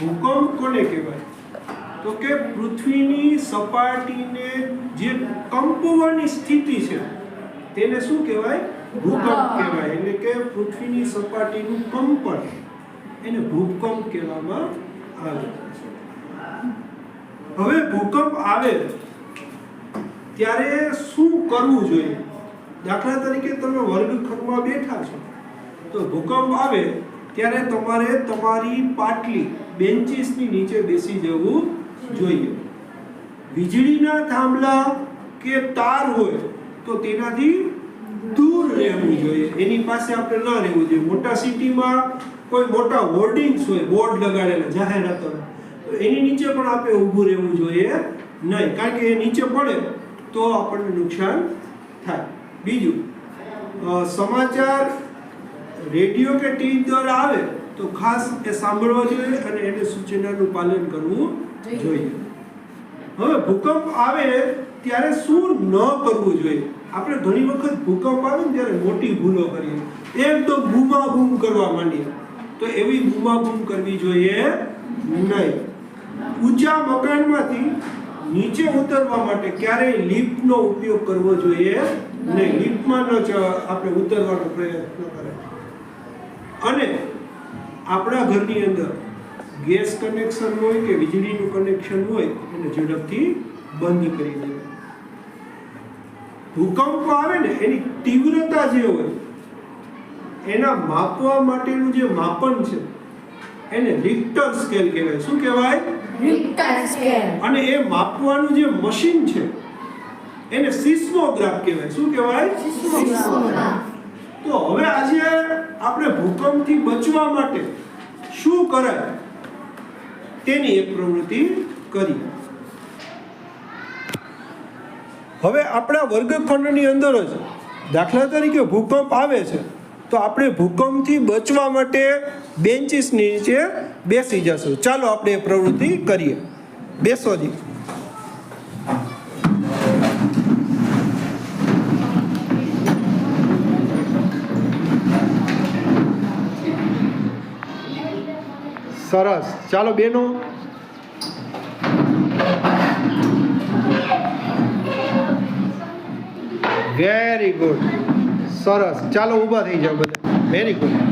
ભૂકંપ કોને કહેવાય? તો કે પૃથ્વીની સપાટીને જે કંપવાની સ્થિતિ છે તેને શું કહેવાય? ભૂકંપ કહેવાય. એટલે કે પૃથ્વીની સપાટીનું કંપન એને ભૂકંપ કહેવામાં આવે હવે ભૂકંપ આવે ત્યારે શું કરવું જોઈએ? દાખલા તરીકે તમે વર્ગખંડમાં બેઠા છો. તો ભૂકંપ આવે ત્યારે તમારે તમારી પાટલી બેન્ચીસની નીચે બેસી જવું જોઈએ. વીજળીના થાંભલા કે તાર હોય તો તેનાથી દૂર રહેવું જોઈએ. એની પાસે આપણે ન રહેવું જોઈએ. મોટા સિટીમાં કોઈ મોટા હોર્ડિંગ્સ હોય, બોર્ડ લગાડેલા, જાહેરાતો એની નીચે પણ આપણે ઊભું રહેવું જોઈએ નહીં. કારણ કે એ નીચે પડે તો આપણને નુકસાન થાય. બીજું સમાચાર રેડિયો કે ટીવી દ્વારા આવે તો ખાસ એ સાંભળવા જોઈએ અને એને સૂચનાનું પાલન કરવું જોઈએ. હવે ભૂકંપ આવે ત્યારે શું ન કરવું જોઈએ. આપણે ઘણી વખત ભૂકંપ આવે ને ત્યારે મોટી ભૂલો કરીએ. એકદમ બૂમાબૂમ કરવા માંડીએ. તો એવી બૂમાબૂમ કરવી જોઈએ નહીં. ઊંચા મકાનમાંથી નીચે ઉતરવા માટે ક્યારેય લિફ્ટનો ઉપયોગ કરવો જોઈએ નહીં. લિફ્ટમાં ન આપણે ઉતરવાનો પ્રયત્ન કરે અને આપણા ઘરની અંદર ગેસ કનેક્શન હોય કે વીજળીનું કનેક્શન હોય એને ઝડપથી બંધ કરી દેવું ભૂકંપ આવે ને એની તીવ્રતા જે હોય એના માપવા માટેનું જે માપન છે એને રિક્ટર સ્કેલ કહેવાય. શું કહેવાય? Richter scale. અને એ માપવાનું જે મશીન છે એને સિસ્મોગ્રાફ કહેવાય. શું કહેવાય? સિસ્મોગ્રાફ. તો આપણે ભૂકંપથી બચવા માટે શું કરાય તેની એક પ્રવૃત્તિ કરી. હવે આપણા વર્ગખંડની અંદર જ દાખલા તરીકે ભૂકંપ આવે છે, તો આપણે ભૂકંપથી બચવા માટે બેન્ચીસની નીચે બેસી જશું. ચાલો આપણે એ પ્રવૃત્તિ કરીએ. બેસો જી. સરસ. ચાલો બેનો. વેરી ગુડ સરસ. ચાલો ઊભા થઈ જાઓ બધા. Very good